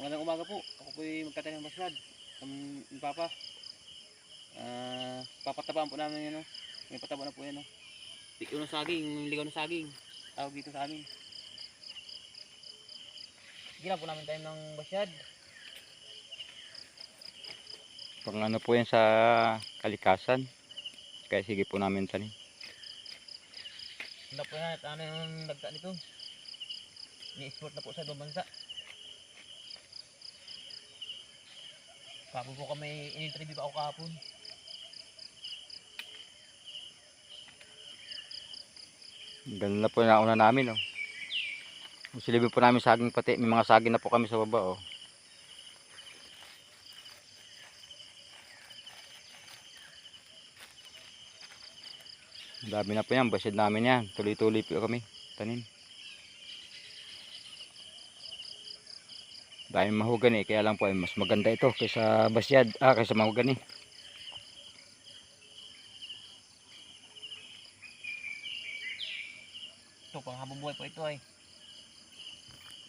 Magandang umaga po. Ako po yung magkatanim ng basyad. Um, yung papa. Ah, papatabaan po namin yan. No? May pataba na po yan. No? Ligaw ng saging. Ligaw ng saging. Tawag dito sa amin. Gila po namin tayo ng basyad. Pang ano po yan sa kalikasan. Kaya sige po namin tanim. Wala po yan at ano yung nagta nito. Ni-export na po sa ibang bansa. Kapag po kami in-interview pa ako kahapon. Ganun na po yung nauna namin, oh. Silibin po namin saging pati. May mga saging na po kami sa baba, oh. Dami na po yan. Basyad namin yan. Tuloy-tuloy po kami. Tanim. Dami mahugani. Kaya lang po ay mas maganda ito kaysa basyad. Ah, kaysa mahugani. Ito, pang habang buhay po ito ay.